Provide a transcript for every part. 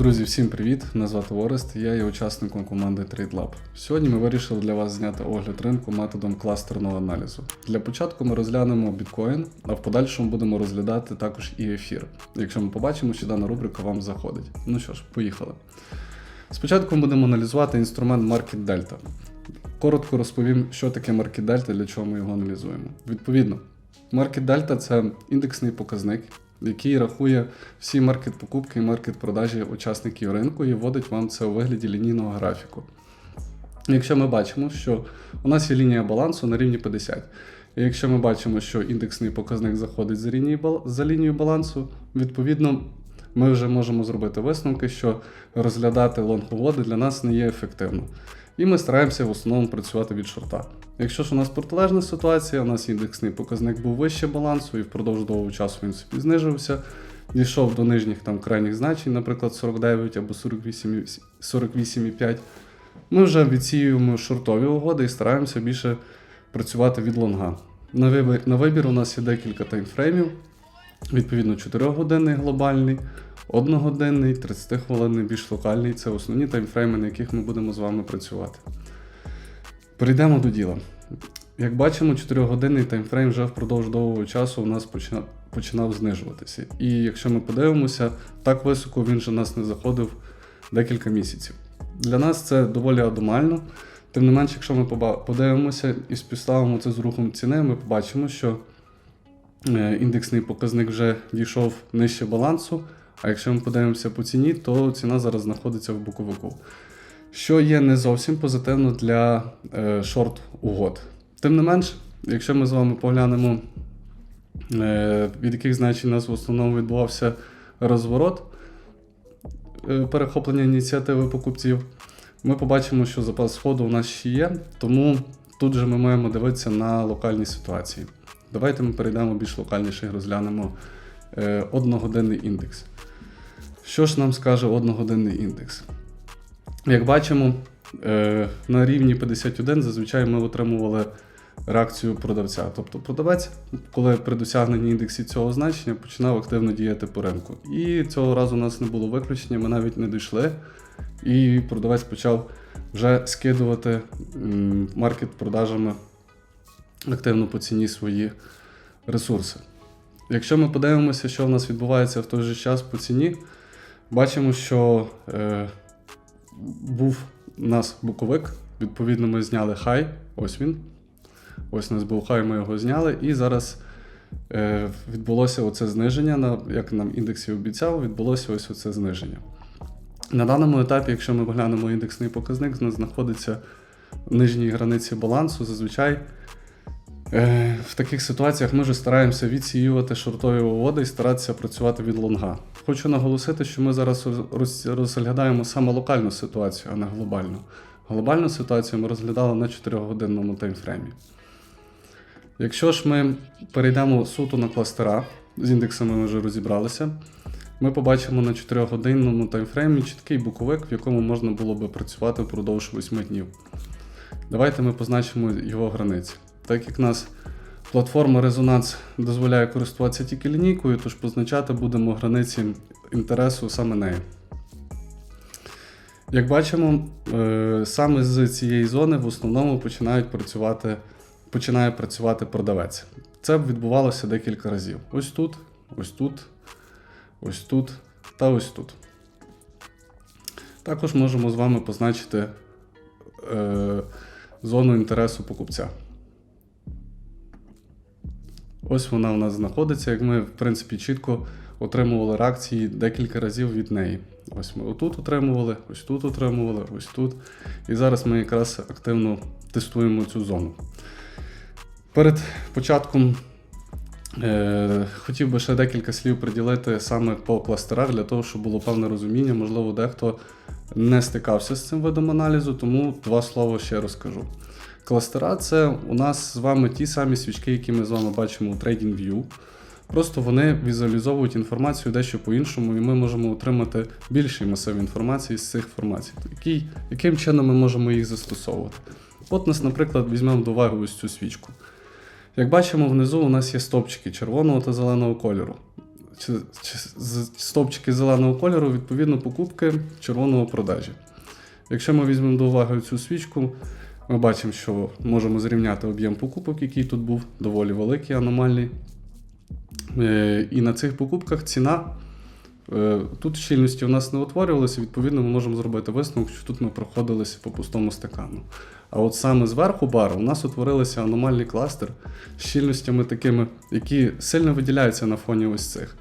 Друзі, всім привіт! Мене звати Орест, я є учасником команди TradeLab. Сьогодні ми вирішили для вас зняти огляд ринку методом кластерного аналізу. Для початку ми розглянемо біткоін, а в подальшому будемо розглядати також і ефір, якщо ми побачимо, що дана рубрика вам заходить. Ну що ж, поїхали. Спочатку ми будемо аналізувати інструмент Market Delta. Коротко розповім, що таке Market Delta, для чого ми його аналізуємо. Відповідно, Market Delta це індексний показник, який рахує всі маркет покупки і маркет продажі учасників ринку і вводить вам це у вигляді лінійного графіку. Якщо ми бачимо, що у нас є лінія балансу на рівні 50, і якщо ми бачимо, що індексний показник заходить за лінію, за лінію балансу, відповідно, ми вже можемо зробити висновки, що розглядати лонг-угоди для нас не є ефективно. І ми стараємося в основному працювати від шорта. Якщо ж у нас протилежна ситуація, у нас індексний показник був вище балансу і впродовж довгого часу він собі знижився, дійшов до нижніх там крайніх значень, наприклад, 49 або 48, 48,5, ми вже відсіюємо шортові угоди і стараємося більше працювати від лонга. На вибір, на вибір у нас є декілька таймфреймів, відповідно 4-годинний глобальний, 1-годинний, 30-хвилинний, більш локальний це основні таймфрейми, на яких ми будемо з вами працювати. Перейдемо до діла. Як бачимо, 4-годинний таймфрейм вже впродовж довгого часу у нас починав, починав знижуватися. І якщо ми подивимося, так високо він же нас не заходив декілька місяців. Для нас це доволі адомально. Тим не менше, якщо ми подивимося і співставимо це з рухом ціни, ми побачимо, що е, індексний показник вже дійшов нижче балансу. А якщо ми подивимося по ціні, то ціна зараз знаходиться в боковику. Що є не зовсім позитивно для е, шорт угод. Тим не менш, якщо ми з вами поглянемо, е, від яких значень у нас в основному відбувався розворот е, перехоплення ініціативи покупців, ми побачимо, що запас сходу у нас ще є, тому тут же ми маємо дивитися на локальні ситуації. Давайте ми перейдемо більш локальніше і розглянемо е, одногодинний індекс. Що ж нам скаже одногодинний індекс? Як бачимо, е, на рівні 51 зазвичай ми отримували реакцію продавця. Тобто продавець, коли при досягненні індексі цього значення, починав активно діяти по ринку. І цього разу у нас не було виключення, ми навіть не дійшли. І продавець почав вже скидувати маркет продажами активно по ціні свої ресурси. Якщо ми подивимося, що в нас відбувається в той же час по ціні, бачимо, що е, був у нас боковик. Відповідно, ми зняли хай. Ось він. Ось у нас був хай, ми його зняли. І зараз е, відбулося оце зниження, на, як нам індекс і обіцяв, відбулося ось оце зниження. На даному етапі, якщо ми поглянемо індексний показник, знаходиться в нижній границі балансу. Зазвичай в таких ситуаціях ми вже стараємося відсіювати шортові угоди і старатися працювати від лонга. Хочу наголосити, що ми зараз розглядаємо саме локальну ситуацію, а не глобальну. Глобальну ситуацію ми розглядали на 4-годинному таймфреймі. Якщо ж ми перейдемо суто на кластера, з індексами ми вже розібралися, ми побачимо на 4-годинному таймфреймі чіткий боковик, в якому можна було би працювати впродовж 8 днів. Давайте ми позначимо його границі. Так як нас платформа Резонанс дозволяє користуватися тільки лінійкою, тож позначати будемо границі інтересу саме нею. Як бачимо, е, саме з цієї зони в основному починають працювати, починає працювати продавець. Це відбувалося декілька разів. Ось тут, ось тут, ось тут та ось тут. Також можемо з вами позначити е, зону інтересу покупця. Ось вона у нас знаходиться, як ми, в принципі, чітко отримували реакції декілька разів від неї. Ось ми отут отримували, ось тут отримували, ось тут. І зараз ми якраз активно тестуємо цю зону. Перед початком е, хотів би ще декілька слів приділити саме по кластерах, для того, щоб було певне розуміння. Можливо, дехто не стикався з цим видом аналізу, тому два слова ще розкажу. Кластера це у нас з вами ті самі свічки, які ми з вами бачимо у TradingView. Просто вони візуалізовують інформацію дещо по-іншому, і ми можемо отримати більший масив інформації з цих формацій. Який, яким чином ми можемо їх застосовувати? От нас, наприклад, візьмемо до уваги ось цю свічку. Як бачимо, внизу у нас є стопчики червоного та зеленого кольору. стовпчики зеленого кольору, відповідно покупки червоного продажі. Якщо ми візьмемо до уваги цю свічку, ми бачимо, що можемо зрівняти об'єм покупок, який тут був, доволі великий, аномальний. Е, І на цих покупках ціна. е, Тут щільності у нас не утворювалися, відповідно, ми можемо зробити висновок, що тут ми проходилися по пустому стакану. А от саме зверху бару у нас утворилися аномальний кластер з щільностями такими, які сильно виділяються на фоні ось цих.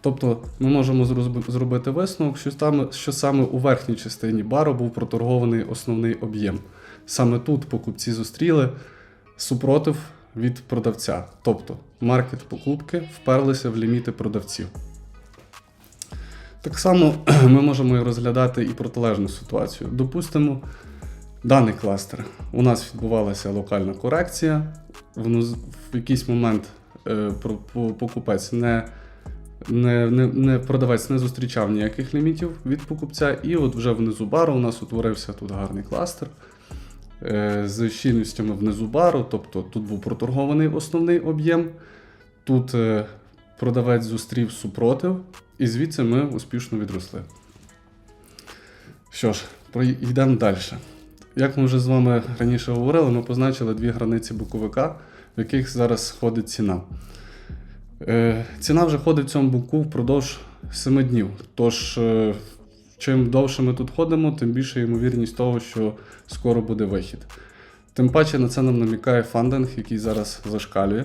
Тобто ми можемо зробити висновок, що, там, що саме у верхній частині бару був проторгований основний об'єм. Саме тут покупці зустріли супротив від продавця. Тобто маркет покупки вперлися в ліміти продавців. Так само ми можемо розглядати і протилежну ситуацію. Допустимо, даний кластер. У нас відбувалася локальна корекція. В якийсь момент е, покупець не, не, не, не продавець не зустрічав ніяких лімітів від покупця, і от вже внизу бару у нас утворився тут гарний кластер з щільностями внизу бару, тобто тут був проторгований основний об'єм, тут е, продавець зустрів супротив, і звідси ми успішно відросли. Що ж, йдемо далі. Як ми вже з вами раніше говорили, ми позначили дві границі боковика, в яких зараз сходить ціна. Е, ціна вже ходить в цьому боку впродовж 7 днів. Тож, е, чим довше ми тут ходимо, тим більше ймовірність того, що скоро буде вихід. Тим паче на це нам намікає фандинг, який зараз зашкалює.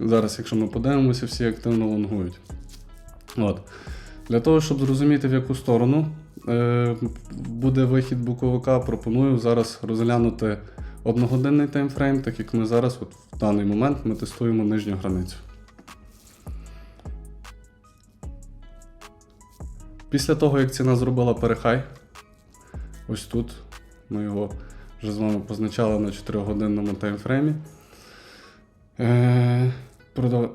Зараз, якщо ми подивимося, всі активно лонгують. От. Для того, щоб зрозуміти, в яку сторону е, буде вихід боковика, пропоную зараз розглянути одногодинний таймфрейм, так як ми зараз, от в даний момент, ми тестуємо нижню границю. Після того, як ціна зробила перехай, ось тут ми його вже з вами позначали на 4-годинному таймфреймі. Е, е,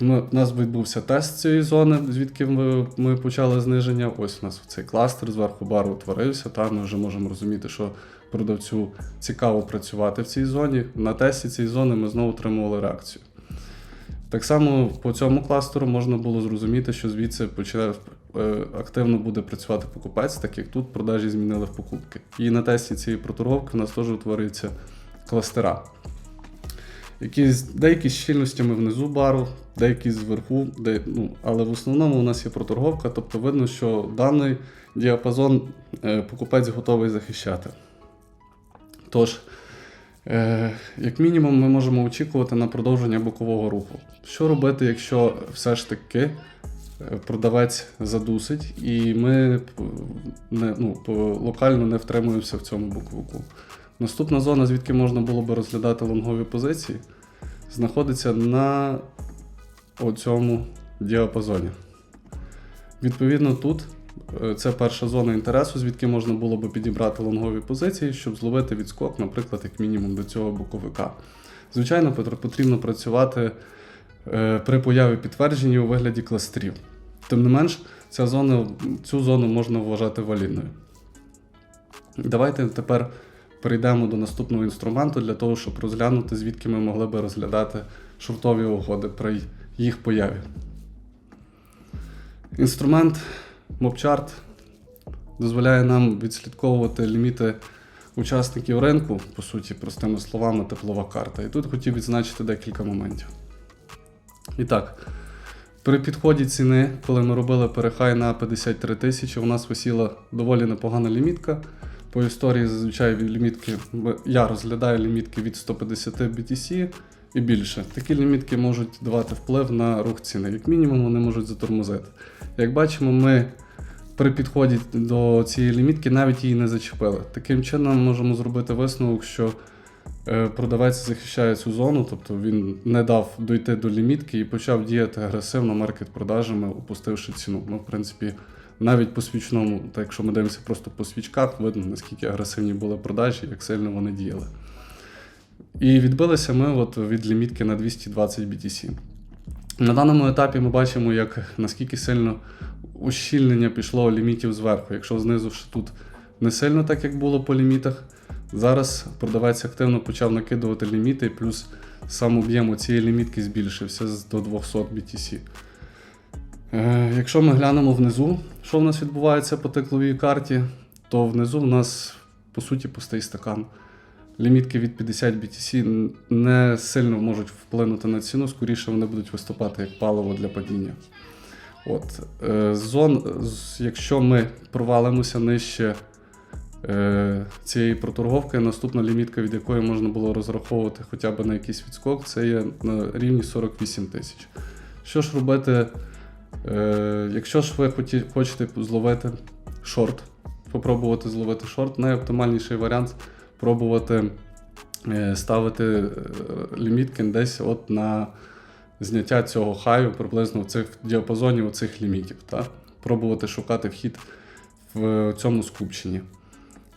в нас відбувся тест цієї зони, звідки ми, ми почали зниження. Ось у нас цей кластер зверху бару утворився. Та ми вже можемо розуміти, що продавцю цікаво працювати в цій зоні. На тесті цієї зони ми знову отримували реакцію. Так само по цьому кластеру можна було зрозуміти, що звідси почав е, активно буде працювати покупець, так як тут продажі змінили в покупки. І на тесті цієї проторговки в нас теж утворюються кластера. Які, деякі з щільностями внизу бару, деякі зверху, де, ну, але в основному у нас є проторговка, тобто видно, що даний діапазон е, покупець готовий захищати. Тож, Е, як мінімум, ми можемо очікувати на продовження бокового руху. Що робити, якщо все ж таки е, продавець задусить, і ми не, ну, локально не втримуємося в цьому боковику? Наступна зона, звідки можна було би розглядати лонгові позиції, знаходиться на цьому діапазоні. Відповідно, тут е, це перша зона інтересу, звідки можна було би підібрати лонгові позиції, щоб зловити відскок, наприклад, як мінімум до цього боковика. Звичайно, потр- потрібно працювати е, при появі підтвердження у вигляді кластерів. Тим не менш, ця зона, цю зону можна вважати валідною. Давайте тепер перейдемо до наступного інструменту для того, щоб розглянути, звідки ми могли би розглядати шортові угоди при їх появі. Інструмент MobChart дозволяє нам відслідковувати ліміти учасників ринку, по суті, простими словами, теплова карта. І тут хотів відзначити декілька моментів. І так, при підході ціни, коли ми робили перехай на 53 тисячі, у нас висіла доволі непогана лімітка. По історії зазвичай лімітки, я розглядаю лімітки від 150 BTC і більше. Такі лімітки можуть давати вплив на рух ціни. Як мінімум, вони можуть затормозити. Як бачимо, ми при підході до цієї лімітки навіть її не зачепили. Таким чином можемо зробити висновок, що продавець захищає цю зону, тобто він не дав дойти до лімітки і почав діяти агресивно маркет продажами, опустивши ціну. Ну, в принципі, навіть по свічному, так якщо ми дивимося просто по свічках, видно, наскільки агресивні були продажі, як сильно вони діяли. І відбилися ми от від лімітки на 220 BTC. На даному етапі ми бачимо, як наскільки сильно ущільнення пішло лімітів зверху. Якщо знизу ще тут не сильно так, як було по лімітах, зараз продавець активно почав накидувати ліміти, плюс сам об'єм цієї лімітки збільшився до 200 BTC. Е, Якщо ми глянемо внизу, що в нас відбувається по текловій карті, то внизу в нас по суті пустий стакан. Лімітки від 50 BTC не сильно можуть вплинути на ціну, скоріше вони будуть виступати як паливо для падіння. От, е, зон, якщо ми провалимося нижче цієї проторговки, наступна лімітка, від якої можна було розраховувати хоча б на якийсь відскок, це є на рівні 48 тисяч. Що ж робити, е, якщо ж ви хочете зловити шорт, попробувати зловити шорт, найоптимальніший варіант пробувати е, ставити е, лімітки десь от на зняття цього хаю приблизно в цих діапазоні цих лімітів. Та? Пробувати шукати вхід в цьому скупченні.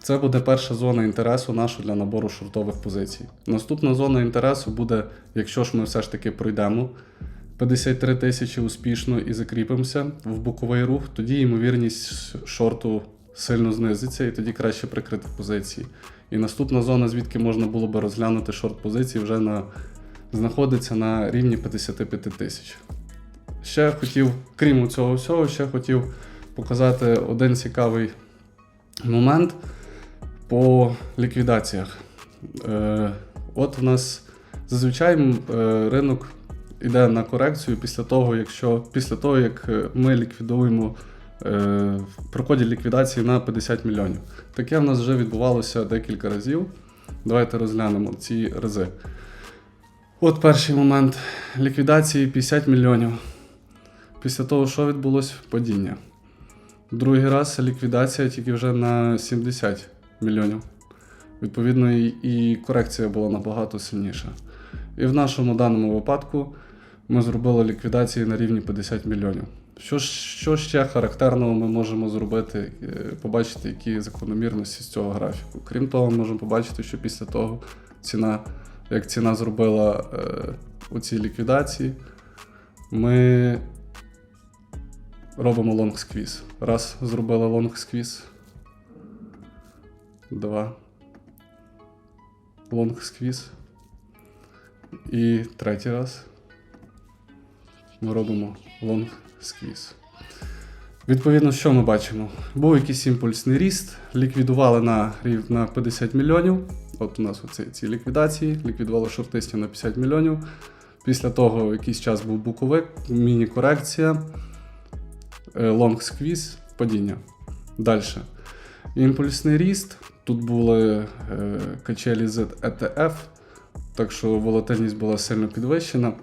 Це буде перша зона інтересу наша для набору шортових позицій. Наступна зона інтересу буде, якщо ж ми все ж таки пройдемо 53 тисячі успішно і закріпимося в боковий рух, тоді ймовірність шорту сильно знизиться і тоді краще прикрити позиції. І наступна зона, звідки можна було би розглянути шорт позиції, вже на, знаходиться на рівні 55 тисяч. Ще хотів, крім цього всього, ще хотів показати один цікавий момент по ліквідаціях. Е, от в нас зазвичай е, ринок йде на корекцію після того, якщо після того, як е, ми ліквідуємо е, в проході ліквідації на 50 мільйонів. Таке в нас вже відбувалося декілька разів. Давайте розглянемо ці рази. От перший момент ліквідації 50 мільйонів. Після того, що відбулося? Падіння. Другий раз ліквідація тільки вже на 70 мільйонів. Відповідно, і, корекція була набагато сильніша. І в нашому даному випадку ми зробили ліквідації на рівні 50 мільйонів. Що, що ще характерного ми можемо зробити, е, побачити, які закономірності з цього графіку. Крім того, ми можемо побачити, що після того ціна, як ціна зробила е, оці ліквідації, ми робимо лонг сквіз. Раз, зробили лонг сквіз. Два. Лонг сквіз. І третій раз ми робимо лонг сквіз. Відповідно, що ми бачимо? Був якийсь імпульсний ріст, ліквідували на на 50 мільйонів. От у нас оці ці ліквідації, ліквідували шортистів на 50 мільйонів. Після того якийсь час був буковик, міні-корекція, е, лонг сквіз, падіння. Далі. Імпульсний ріст. Тут були е, качелі ETF, так що волатильність була сильно підвищена.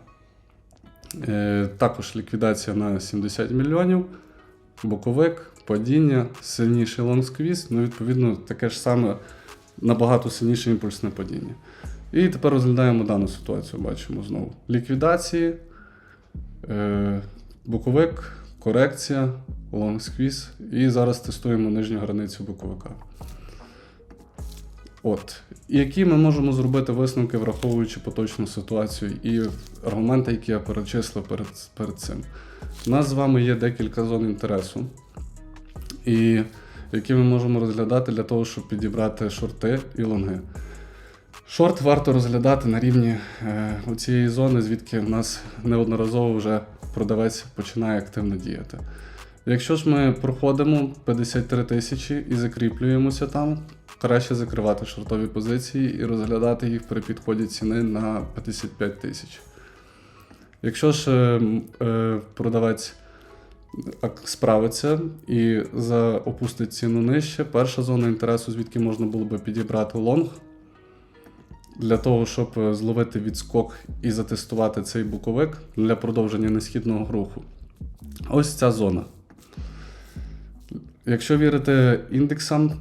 Е, також ліквідація на 70 мільйонів, боковик, падіння, сильніший лонгсквіз, ну, відповідно, таке ж саме набагато сильніше імпульсне падіння. І тепер розглядаємо дану ситуацію. Бачимо знову. Ліквідації, е, боковик, корекція, лонгсквіз. І зараз тестуємо нижню границю боковика. От. Які ми можемо зробити висновки, враховуючи поточну ситуацію і аргументи, які я перечислив перед, перед цим. У нас з вами є декілька зон інтересу, і які ми можемо розглядати для того, щоб підібрати шорти і лонги. Шорт варто розглядати на рівні е, цієї зони, звідки в нас неодноразово вже продавець починає активно діяти. Якщо ж ми проходимо 53 тисячі і закріплюємося там, краще закривати шортові позиції і розглядати їх при підході ціни на 55 тисяч. Якщо ж е, е, продавець справиться і опустить ціну нижче, перша зона інтересу, звідки можна було би підібрати лонг, для того, щоб е, зловити відскок і затестувати цей буковик для продовження несхідного руху. Ось ця зона. Якщо вірити індексам,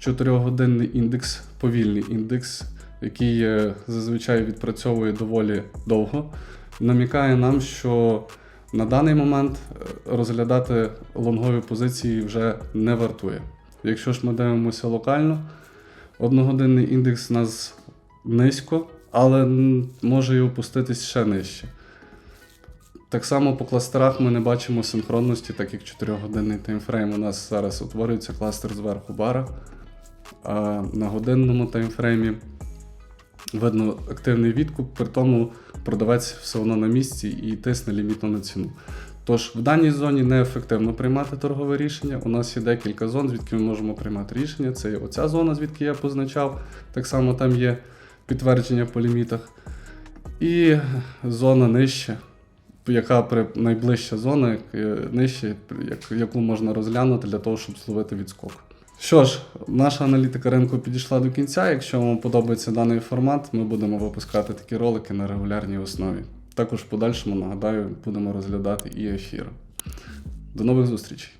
4-годинний індекс, повільний індекс, який е, зазвичай відпрацьовує доволі довго, намікає нам, що на даний момент е, розглядати лонгові позиції вже не вартує. Якщо ж ми дивимося локально, одногодинний індекс у нас низько, але може і опуститись ще нижче. Так само по кластерах ми не бачимо синхронності, так як 4-годинний таймфрейм у нас зараз утворюється кластер зверху бара. А на годинному таймфреймі видно активний відкуп, при тому продавець все одно на місці і тисне лімітно на ціну. Тож в даній зоні неефективно приймати торгове рішення. У нас є декілька зон, звідки ми можемо приймати рішення. Це є оця зона, звідки я позначав. Так само там є підтвердження по лімітах. І зона нижче, яка при найближча зона, е, нижче, яку можна розглянути для того, щоб зловити відскок. Що ж, наша аналітика ринку підійшла до кінця. Якщо вам подобається даний формат, ми будемо випускати такі ролики на регулярній основі. Також в подальшому, нагадаю, будемо розглядати і ефір. До нових зустрічей!